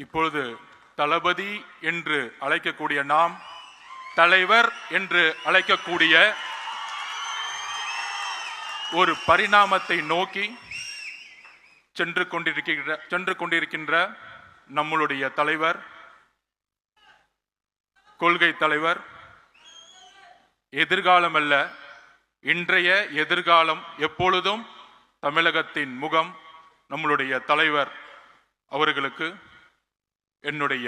இப்பொழுது தளபதி என்று அழைக்கக்கூடிய நாம் தலைவர் என்று அழைக்கக்கூடிய ஒரு பரிணாமத்தை நோக்கி சென்று கொண்டிருக்கின்ற சென்று கொண்டிருக்கின்ற நம்மளுடைய தலைவர் கொள்கை தலைவர் எதிர்காலம் அல்ல இன்றைய எதிர்காலம் எப்பொழுதும் தமிழகத்தின் முகம் நம்மளுடைய தலைவர் அவர்களுக்கு என்னுடைய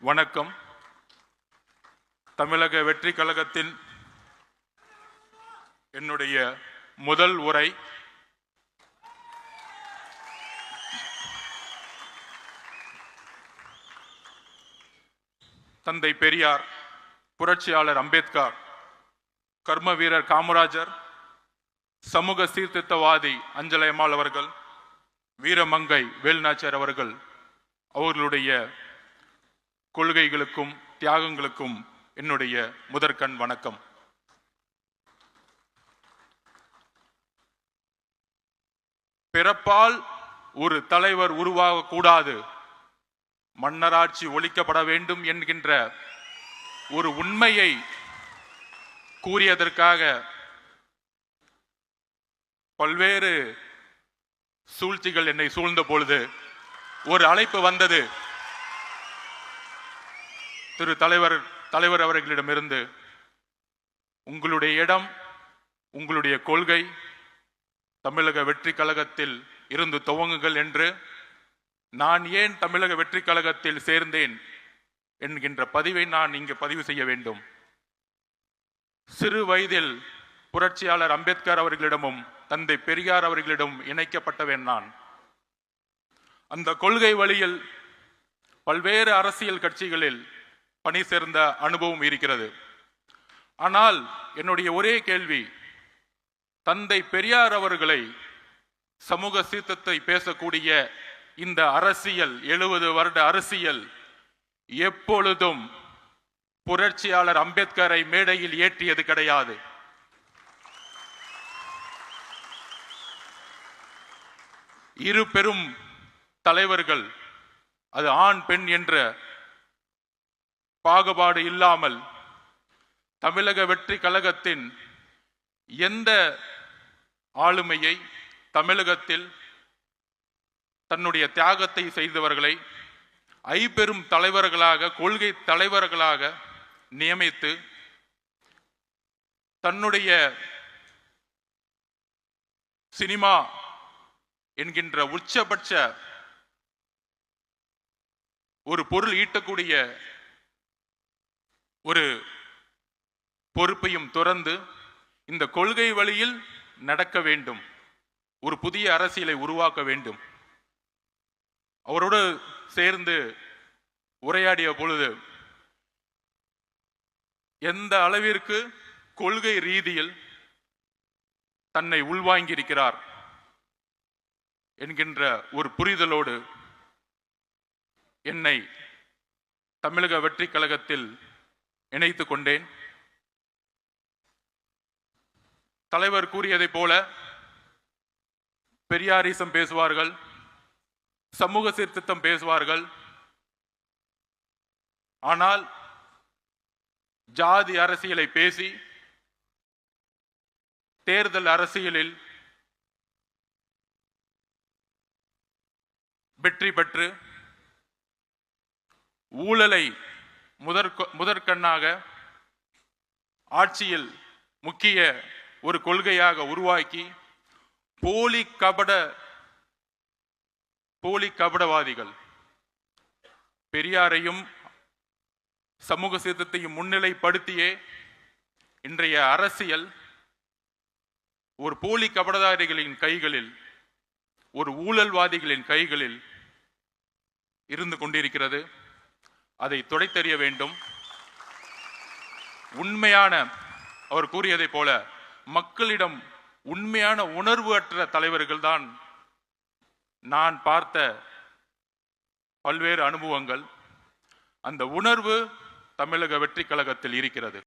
வணக்கம். தமிழக வெற்றி கழகத்தின் என்னுடைய முதல் உரை. தந்தை பெரியார் புரட்சியாளர் அம்பேத்கர் கர்ம வீரர் காமராஜர் சமூக சீர்திருத்தவாதி அஞ்சலையம்மாள் அவர்கள் வீரமங்கை வேல்நாச்சியார் அவர்கள் அவர்களுடைய கொள்கைகளுக்கும் தியாகங்களுக்கும் என்னுடைய முதற்கண் வணக்கம். பிறப்பால் ஒரு தலைவர் உருவாகக்கூடாது. மன்னராட்சி ஒழிக்கப்பட வேண்டும் என்கின்ற ஒரு உண்மையை கூறியதற்காக பல்வேறு சூழ்ச்சிகள் என்னை சூழ்ந்த பொழுது ஒரு அழைப்பு வந்தது. திரு தலைவர் தலைவர் அவர்களிடமிருந்து உங்களுடைய இடம் உங்களுடைய கொள்கை தமிழக வெற்றி கழகத்தில் இருந்து துவங்குங்கள் என்று நான் ஏன் தமிழக வெற்றி கழகத்தில் சேர்ந்தேன் என்கின்ற பதிவை நான் இங்கு பதிவு செய்ய வேண்டும். சிறு வயதில் புரட்சியாளர் அம்பேத்கர் அவர்களிடமும் தந்தை பெரியார் அவர்களிடம் இணைக்கப்பட்டவன் நான். அந்த கொள்கை வழியில் பல்வேறு அரசியல் கட்சிகளில் பணி சேர்ந்த அனுபவம் இருக்கிறது. ஆனால் என்னுடைய ஒரே கேள்வி தந்தை பெரியார் அவர்களை சமூக சீர்த்தத்தை பேசக்கூடிய இந்த அரசியல் எழுபது வருட அரசியல் எப்பொழுதும் புரட்சியாளர் அம்பேத்கரை மேடையில் ஏற்றியது கிடையாது. இரு பெரும் தலைவர்கள் அது ஆண் பெண் என்ற பாகுபாடு இல்லாமல் தமிழக வெற்றி கழகத்தின் எந்த ஆளுமையை தமிழகத்தில் தன்னுடைய தியாகத்தை செய்தவர்களை ஐபெரும் தலைவர்களாக கொள்கை தலைவர்களாக நியமித்து தன்னுடைய சினிமா என்கின்ற உச்சபட்ச ஒரு பொருள் ஈட்டக்கூடிய ஒரு பொறுப்பையும் துறந்து இந்த கொள்கை வழியில் நடக்க வேண்டும். ஒரு புதிய அரசியலை உருவாக்க வேண்டும். அவரோடு சேர்ந்து உரையாடிய பொழுது எந்த அளவிற்கு கொள்கை ரீதியில் தன்னை உள்வாங்கியிருக்கிறார் என்கின்ற ஒரு புரிதலோடு என்னை தமிழக வெற்றி கழகத்தில் இணைத்துக் கொண்டேன் தலைவர் கூறியதைப் போல பெரியாரிசம் பேசுவார்கள் சமூக சீர்திருத்தம் பேசுவார்கள். ஆனால் ஜாதி அரசியலை பேசி தேர்தல் அரசியலில் வெற்றி பெற்று ஊழலை முதற் முதற்கண்ணாக ஆட்சியில் முக்கிய ஒரு கொள்கையாக உருவாக்கி போலி கபட போலி கபடவாதிகள் பெரியாரையும் சமூக சீர்திருத்தையும் முன்னிலைப்படுத்தியே இன்றைய அரசியல் ஒரு போலி கபடதாரிகளின் கைகளில் ஒரு ஊழல்வாதிகளின் கைகளில் இருந்து கொண்டிருக்கிறது. அதை துடைத்தறிய வேண்டும். உண்மையான அவர் கூறியதைப் போல மக்களிடம் உண்மையான உணர்வு அற்ற தலைவர்கள் தான் நான் பார்த்த பல்வேறு அனுபவங்கள். அந்த உணர்வு தமிழக வெற்றி கழகத்தில் இருக்கிறது.